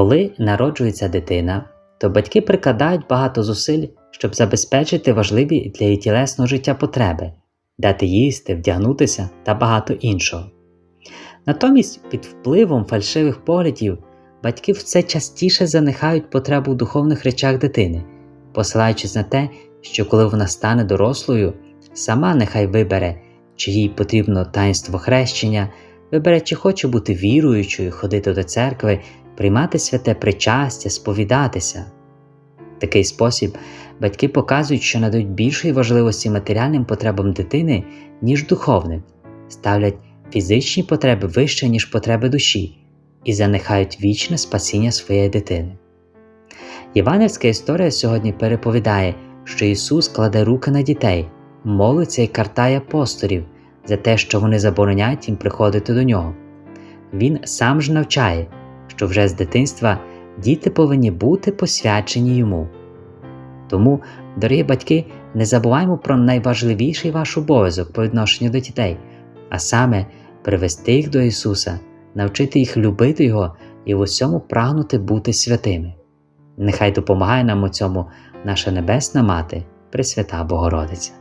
Коли народжується дитина, то батьки прикладають багато зусиль, щоб забезпечити важливі для її тілесного життя потреби, дати їсти, вдягнутися та багато іншого. Натомість, під впливом фальшивих поглядів, батьки все частіше занихають потребу в духовних речах дитини, посилаючись на те, що коли вона стане дорослою, сама нехай вибере, чи їй потрібно таїнство хрещення, вибере, чи хоче бути віруючою, ходити до церкви, приймати святе причастя, сповідатися. В такий спосіб батьки показують, що надають більшої важливості матеріальним потребам дитини, ніж духовним, ставлять фізичні потреби вище, ніж потреби душі, і занихають вічне спасіння своєї дитини. Євангельська історія сьогодні переповідає, що Ісус кладе руки на дітей, молиться і картає апостолів за те, що вони забороняють їм приходити до нього. Він сам ж навчає, що вже з дитинства діти повинні бути посвячені йому. Тому, дорогі батьки, не забуваймо про найважливіший ваш обов'язок по відношенню до дітей, а саме привести їх до Ісуса, навчити їх любити Його і в усьому прагнути бути святими. Нехай допомагає нам у цьому наша Небесна Мати, Пресвята Богородиця.